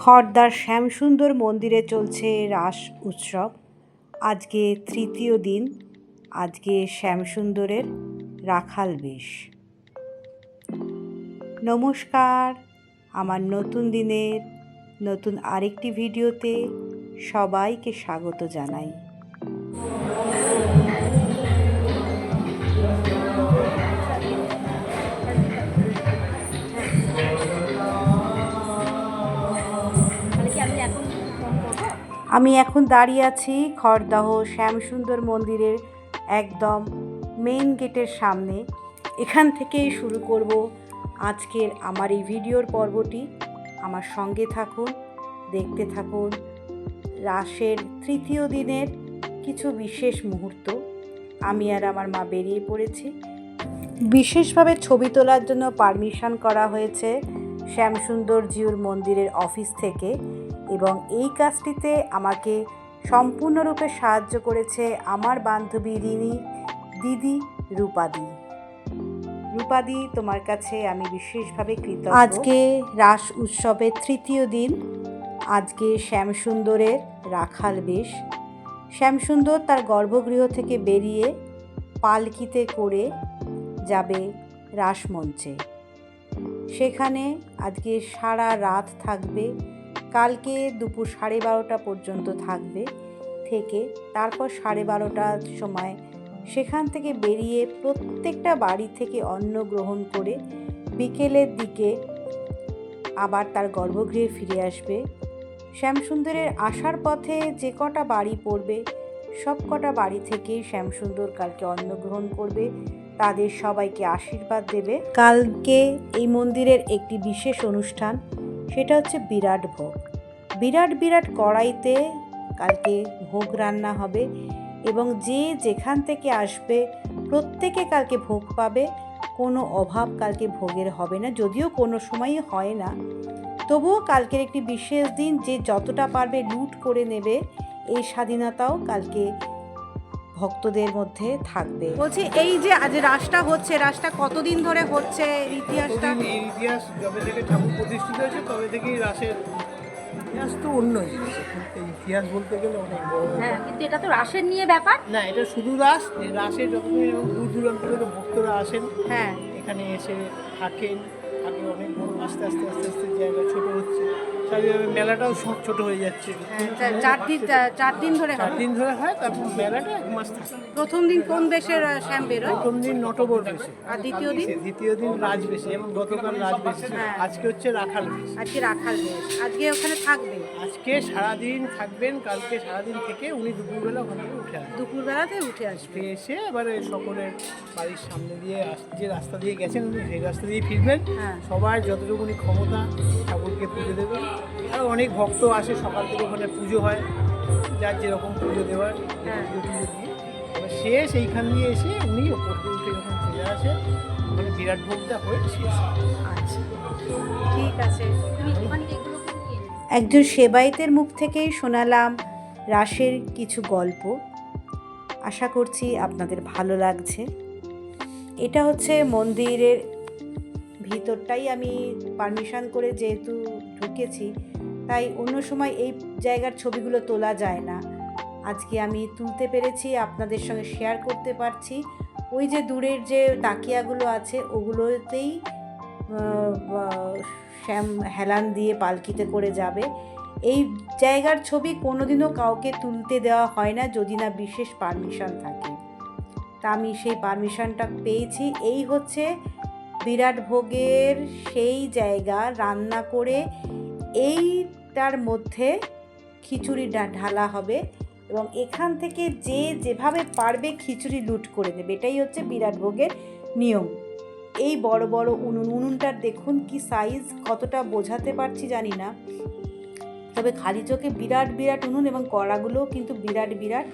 খড়দার শ্যামসুন্দর মন্দিরে চলছে রাস উৎসব। আজকে তৃতীয় দিন, আজকে শ্যামসুন্দরের রাখাল বেশ। নমস্কার, আমার নতুন দিনের নতুন আরেকটি ভিডিওতে সবাইকে স্বাগত জানাই। আমি এখন দাঁড়িয়ে আছি খড়দাহ শ্যামসুন্দর মন্দিরের একদম মেইন গেটের সামনে। এখান থেকেই শুরু করব আজকের আমার এই ভিডিওর পর্বটি। আমার সঙ্গে থাকুন, দেখতে থাকুন। রাসের তৃতীয় দিনের কিছু বিশেষ মুহূর্ত। আমি আর আমার মা বেরিয়ে পড়েছি। বিশেষভাবে ছবি তোলার জন্য পারমিশন করা হয়েছে শ্যামসুন্দর জিউর মন্দিরের অফিস থেকে। এবং এই কাজটিতে আমাকে সম্পূর্ণরূপে সাহায্য করেছে আমার বান্ধবী রিনি, দিদি, রূপাদি। রূপাদি, তোমার কাছে আমি বিশেষভাবে কৃতজ্ঞ। আজকে রাস উৎসবের তৃতীয় দিন। আজকে শ্যামসুন্দরের রাখাল বেশ। শ্যামসুন্দর তার গর্ভগৃহ থেকে বেরিয়ে পালকিতে করে যাবে রাসমঞ্চে। সেখানে আজকে সারা রাত থাকবে কালকে দুপুর সাড়ে বারোটা পর্যন্ত থাকবে থেকে তারপর সাড়ে বারোটার সময় সেখান থেকে বেরিয়ে প্রত্যেকটা বাড়ি থেকে অন্ন গ্রহণ করে বিকেলের দিকে আবার তার গর্ভগৃহে ফিরে আসবে। শ্যামসুন্দরের আসার পথে যে কটা বাড়ি পড়বে, সব কটা বাড়ি থেকেই শ্যামসুন্দর কালকে অন্ন গ্রহণ করবে, তাদের সবাইকে আশীর্বাদ দেবে। কালকে এই মন্দিরের একটি বিশেষ অনুষ্ঠান সেটা হচ্ছে বিরাট ভোগ। বিরাট বিরাট কড়াইতে কালকে ভোগ রান্না হবে এবং যে যেখান থেকে আসবে, প্রত্যেকে কালকে ভোগ পাবে। কোনো অভাব কালকে ভোগের হবে না, যদিও কোনো সময়ই হয় না। তবুও কালকের একটি বিশেষ দিন যে যতটা পারবে লুট করে নেবে, এই স্বাধীনতাও কালকে ভক্তদের মধ্যে থাকবে। বলছি এই যে আজ রাসটা হচ্ছে রাসটা কতদিন ধরে হচ্ছে ইতিহাসটা? এই ইতিহাস যবে থেকে ঠাকুর প্রতিষ্ঠিত হয়েছে তবে থেকেই রাসের ইতিহাস তো অন্য জিনিস। ইতিহাস বলতে গেলে অনেক বড় হ্যাঁ কিন্তু এটা তো রাসের নিয়ে ব্যাপার। না এটা শুধু রাস এই রাসে যতদিন দূর দূরান্ত থেকে ভক্তরা আসেন হ্যাঁ। এখানে এসে থাকেন। থাকে অনেক বড় আস্তে আস্তে আস্তে আস্তে জায়গা ছোট হচ্ছে। মেলাটাও সব ছোট হয়ে যাচ্ছে। হ্যাঁ, চার দিন চার দিন ধরে চার দিন ধরে হয় তারপর মেলাটা এক মাস থাকে। প্রথম দিন কোন বেশের আহ, শ্যাম বেরোয়? প্রথম দিন নটবর বেশে আর দ্বিতীয় দিন? দ্বিতীয় দিন রাজ বেশে এবং গতকাল রাজ বেশে হ্যাঁ। আজকে হচ্ছে রাখাল বেশে। আজকে রাখাল বেশ। আজকে ওখানে থাকবে আজকে সারাদিন থাকবেন কালকে সারাদিন থেকে উনি দুপুরবেলা ওখান উঠে আসবেন। দুপুরবেলাতে উঠে আসবে এসে এবারে সকলের বাড়ির সামনে দিয়ে যে রাস্তা দিয়ে গেছেন উনি সেই রাস্তা দিয়ে ফিরবেন। হ্যাঁ। সবার যতটুকুনি ক্ষমতা ঠাকুরকে পুজো দেবেন। আর অনেক ভক্ত আসে সকাল থেকে ওখানে পুজো হয় যার যেরকম পুজো দেওয়ার হ্যাঁ। পুজো দিয়ে এবার শেষ এইখান দিয়ে এসে উনি ওপর দিয়ে উঠে যখন চলে আসেন ওখানে বিরাট ভোগটা হয়ে শেষ আচ্ছা ঠিক আছে। একজন সেবায়েতের মুখ থেকেই শোনালাম রাসের কিছু গল্প। আশা করছি আপনাদের ভালো লাগছে। এটা হচ্ছে মন্দিরের ভিতরটাই আমি পারমিশন করে যেহেতু ঢুকেছি, তাই অন্য সময় এই জায়গার ছবিগুলো তোলা যায় না। আজকে আমি তুলতে পেরেছি, আপনাদের সঙ্গে শেয়ার করতে পারছি। ওই যে দূরের যে তাকিয়াগুলো আছে, ওগুলোতেই শ্যাম, হেলান দিয়ে পালকিতে করে যাবে। এই জায়গার ছবি কোনোদিনও কাউকে তুলতে দেওয়া হয় না, যদি না বিশেষ পারমিশন থাকে। তা আমি সেই পারমিশনটা পেয়েছি। এই হচ্ছে বিরাট ভোগের সেই জায়গা রান্না করে এইটার মধ্যে খিচুড়িটা ঢালা হবে এবং এখান থেকে যে যেভাবে পারবে খিচুড়ি লুট করে দেবে এটাই হচ্ছে বিরাট ভোগের নিয়ম। এই বড় বড় উনুন, উনুনটার দেখুন কি সাইজ কতটা বোঝাতে পারছি জানি না। তবে খালি চোখে বিরাট বিরাট উনুন এবং কড়াগুলোও কিন্তু বিরাট বিরাট।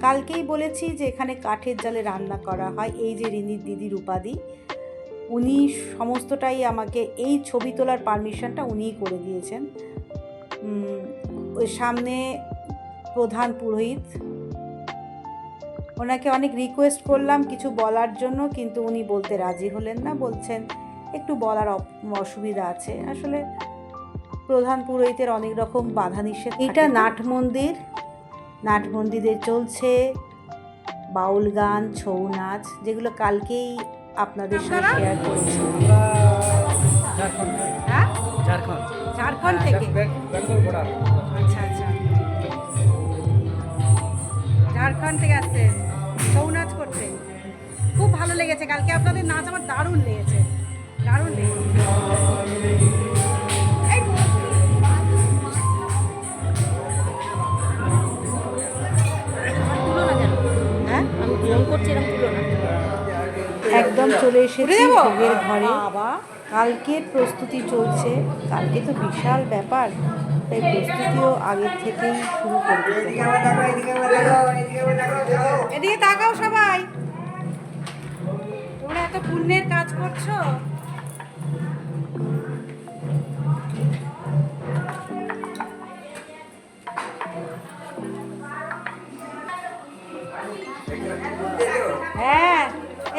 কালকেই বলেছি যে এখানে কাঠের জালে রান্না করা হয়। এই যে রিনির দিদির উপাধি উনি সমস্তটাই আমাকে এই ছবি তোলার পারমিশনটা উনিই করে দিয়েছেন। ওই সামনে প্রধান পুরোহিত। ওনাকে অনেক রিকোয়েস্ট করলাম কিছু বলার জন্য কিন্তু উনি বলতে রাজি হলেন না বলছেন একটু বলার অসুবিধা আছে। আসলে প্রধান পুরোহিতের অনেক রকম বাধা নিষেধ এটা নাট মন্দির। নাট মন্দিরে চলছে বাউল গান ছৌ নাচ যেগুলো কালকেই আপনাদের সাথে শেয়ার করছি। ঝাড়খণ্ড হ্যাঁ? ঝাড়খণ্ড থেকে। আচ্ছা আচ্ছা। ঝাড়খণ্ড থেকে আসছেন ছৌ নাচ করতে খুব ভালো লেগেছে। কালকে আপনাদের নাচ আমার দারুণ লেগেছে। দারুণ লেগেছে। চলে এসেছি ভোগের ঘরে। কালকের প্রস্তুতি চলছে। কালকে তো বিশাল ব্যাপার। তাই প্রস্তুতিও আগের থেকেই শুরু করে দিতে হবে। এদিকে তাকাও সবাই। তোমরা এত পুণ্যের কাজ করছ?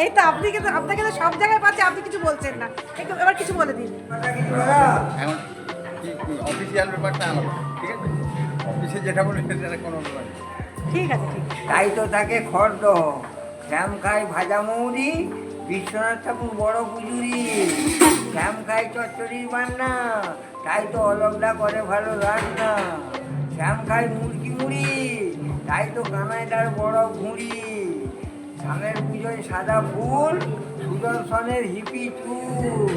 এই তো আপনি কিন্তু আপনাকে তো সব জায়গায় পাচ্ছি আপনি কিছু বলছেন না। একটু এবার কিছু বলে দিন। এখন অফিসিয়াল ব্যাপারটা আলাদা ঠিক আছে? অফিসে যেটা বলে সেটা কোনো ব্যাপার ঠিক আছে ঠিক আছে। তাই তো তাকে খর্দ। শ্যাম খাই ভাজা মৌরি বিশ্বনাথ ঠাকুর বড় পুজুরি। শ্যাম খাই চচ্চড়ির বান্না তাই তো অলগদা করে ভালো রান্না। শ্যাম খাই মুরগি মুড়ি তাই তো কানাইদার বড় ঘুড়ি। শ্যামের পুজোয় সাদা ফুল সুদর্শনের হিপি চুল।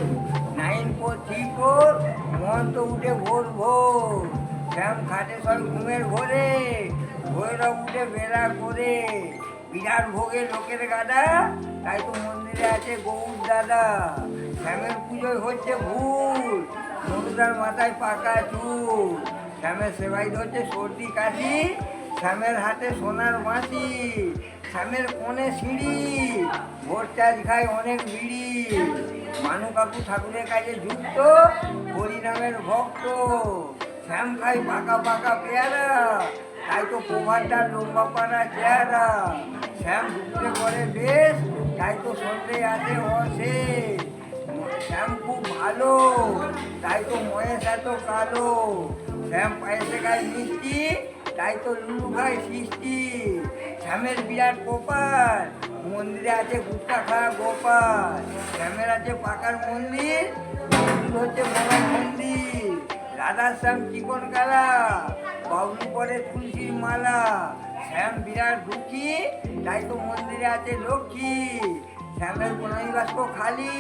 নাইন ফোর, থ্রি ফোর মন্ত্র উঠে ভোর ভোর। শ্যাম খাটে সব ঘুমের ঘোরে ভৈরব উঠে বেড়া করে। বিরাট ভোগে লোকের গাদা, তাই তো মন্দিরে আছে গৌর দাদা। শ্যামের পুজোয় হচ্ছে ভুল মনুদার মাথায় পাকা চুল। শ্যামের সেবাই ধরছে সর্দি কাশি শ্যামের হাতে সোনার মাটি শ্যামের কোণে সিঁড়ি, ভোর চাষ খায় অনেক বিড়ি। মানু কাকু ঠাকুরের কাছে যুক্ত, হরিনামের ভক্ত। শ্যাম খাই পাকা পাকা পেয়ারা, তাই তো প্রভাতটার লম্বা পাড়া চেহারা। শ্যাম দুপুরে করে বেশ, তাই তো সন্ধে আছে অশেষ। শ্যাম খুব ভালো, তাই তো মহেশ এত কালো। শ্যাম পায়েসে গায়ে মিষ্টি তাই তো লুলু ভাই সৃষ্টি। শ্যামের বিরাট কোপাল, মন্দিরে আছে গুটকা খাওয়া গোপাল। শ্যামের আছে পাকার মন্দির মন্দির হচ্ছে মনের মন্দির। রাধার শ্যাম চিকন কালা বাবলু পরে তুলসীর মালা। শ্যাম বিরাট দুঃখী, তাই তো মন্দিরে আছে লক্ষ্মী। শ্যামের বনই বাস্ক খালি,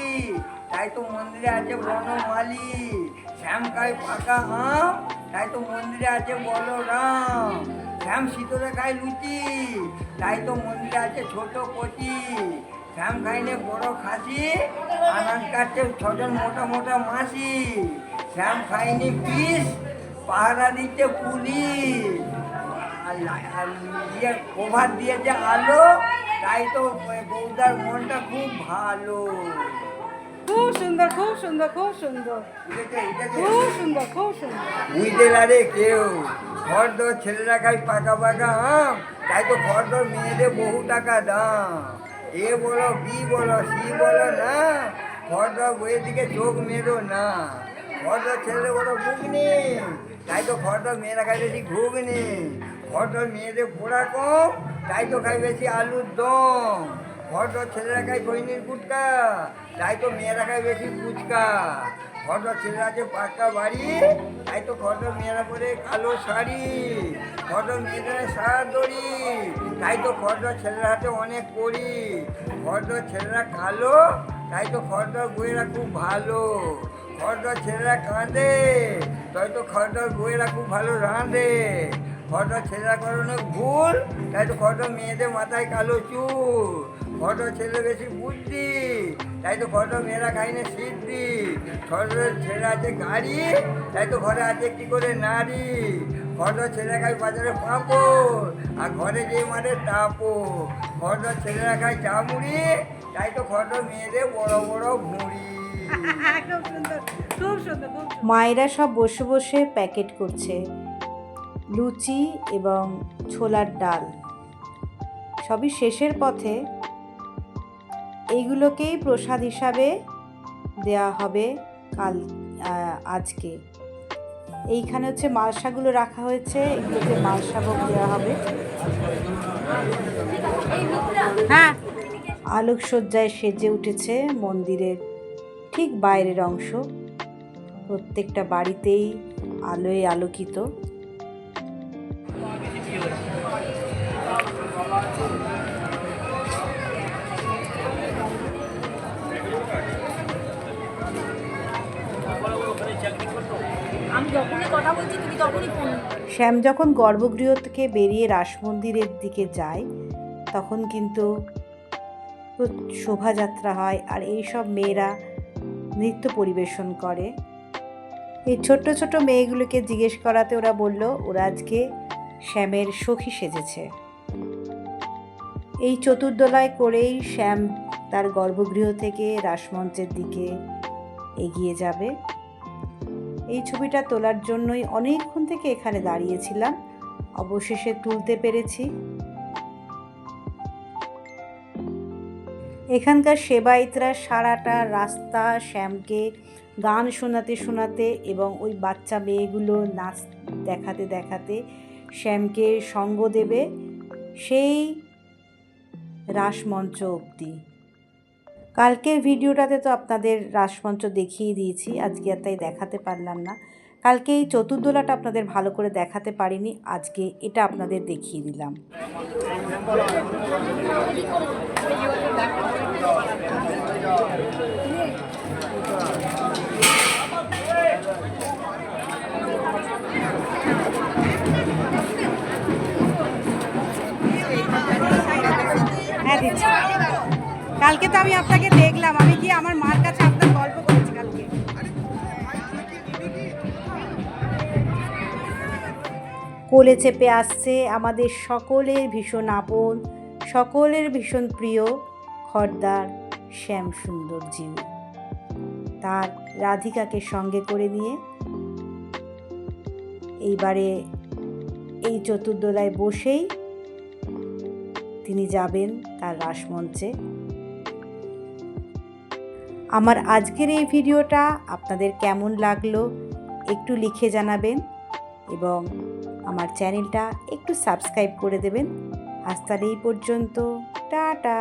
তাই তো মন্দিরে আছে বনমালি। শ্যাম খায় পাকা আম তাই তো মন্দিরে আছে বলরাম শ্যাম শীতলে খায় লুচি। তাই তো মন্দিরে আছে ছোট কচি। শ্যাম খাইনে বড় খাসি। আনাজ কাটছে ছজন মোটা মোটা মাসি। শ্যাম খাইনি পিস পাহারা দিচ্ছে পুলিশ। আর ইয়ে কভার দিয়েছে আলো। তাই তো বৌদার মনটা খুব ভালো। খুব সুন্দর খুব সুন্দর খুব সুন্দর? খুব সুন্দর খুব সুন্দর। বুঝতে পারে কেউ। ফর্দ ছেলেরা খাই পাকা পাকা আম তাই তো ফর্দ মেয়েদের বহু টাকা দাম। এ বলো বি বলো সি বলো না? ফর্দ বইয়ের দিকে চোখ মেরো না। ফর্দ ছেলে বলো ঘুগনি। তাই তো ফর্দ মেয়েরা খাই বেশি ঘুগনি। ফর্দ মেয়েদের পোড়া কম তাই তো খাই বেশি আলুর দম। ফর্দ ছেলেরা খাই খৈনির গুটকা। তাই তো মেয়েরা খাই বেশি ফুচকা ফটো ছেলেরা আছে পাক্কা বাড়ি তাই তো ফটো মেয়েরা পরে কালো শাড়ি ফটো মেয়েদের সারা দড়ি তাই তো ফটো ছেলেরা হাতে অনেক করি ফটো ছেলেরা কালো তাই তো ফটো বইয়েরা খুব ভালো ফটো ছেলেরা কাঁদে তাই তো ফটো বইয়েরা খুব ভালো রাঁধে ফটো ছেলেরা করে অনেক ভুল তাই তো ফটো মেয়েদের মাথায় কালো চুল ফটো ছেলে বেশি বুদ্ধি। তাই তো ফটো মেয়েরা খাইনি সিদ্ধি ফটো ছেলে আছে গাড়ি তাই তো ঘরে আছে কি করে নারী। ফটো ছেলে খায় বাজারে পাঁপড় আর ঘরে যে মারে টাপো ফটো ছেলেরা খায় চামুড়ি তাই তো ফটো মেয়েদের বড় বড় ভুঁড়ি খুব সুন্দর খুব সুন্দর খুব মায়েরা সব বসে বসে প্যাকেট করছে। লুচি এবং ছোলার ডাল। সবই শেষের পথে এইগুলোকেই প্রসাদ হিসাবে দেয়া হবে কাল আজকে। এইখানে হচ্ছে মালসাগুলো রাখা হয়েছে এগুলোতে মালসা ভোগ দেওয়া হবে। হ্যাঁ আলোকসজ্জায় সেজে উঠেছে মন্দিরের ঠিক বাইরের অংশ। প্রত্যেকটা বাড়িতেই আলোয় আলোকিত। শ্যাম যখন গর্ভগৃহ থেকে বেরিয়ে রাস মন্দিরের দিকে যায়, তখন কিন্তু শোভাযাত্রা হয় আর এই সব মেয়েরা নৃত্য পরিবেশন করে। এই ছোট্ট ছোট মেয়েগুলোকে জিজ্ঞেস করাতে ওরা বলল, ওরা আজকে শ্যামের সখী সেজেছে। এই চতুর্দলায় করেই শ্যাম তার গর্ভগৃহ থেকে রাসমঞ্চের দিকে এগিয়ে যাবে। এই ছবিটা তোলার জন্যই অনেকক্ষণ থেকে এখানে দাঁড়িয়েছিলাম। অবশেষে তুলতে পেরেছি। এখানকার সেবায়িতরা সারাটা রাস্তা, শ্যামকে গান শোনাতে শোনাতে এবং ওই বাচ্চা মেয়েগুলো নাচ দেখাতে দেখাতে শ্যামকে সঙ্গ দেবে সেই রাসমঞ্চ অবধি। কালকের ভিডিওটাতে তো আপনাদের রাসমঞ্চ দেখিয়ে দিয়েছি, আজকে আর তাই দেখাতে পারলাম না। কালকে এই চতুর্দোলাটা আপনাদের ভালো করে দেখাতে পারিনি, আজকে এটা আপনাদের দেখিয়ে দিলাম। হ্যাঁ দিচ্ছি। কালকে তো আমি আপনাকে দেখলাম, আমি কি আমার মার কাছে আপনার গল্প করেছি কালকে। কোলে চেপে আসছে আমাদের সকলের ভীষণ আপন, সকলের ভীষণ প্রিয়, খর্দার শ্যাম সুন্দর জিউ তার রাধিকাকে সঙ্গে করে নিয়ে এইবারে এই চতুর্দোলায় বসেই তিনি যাবেন তার রাসমঞ্চে। আমার আজকের এই ভিডিওটা আপনাদের কেমন লাগল একটু লিখে জানাবেন এবং আমার চ্যানেলটা একটু সাবস্ক্রাইব করে দেবেন। আজ তাহলে এই পর্যন্ত, টাটা।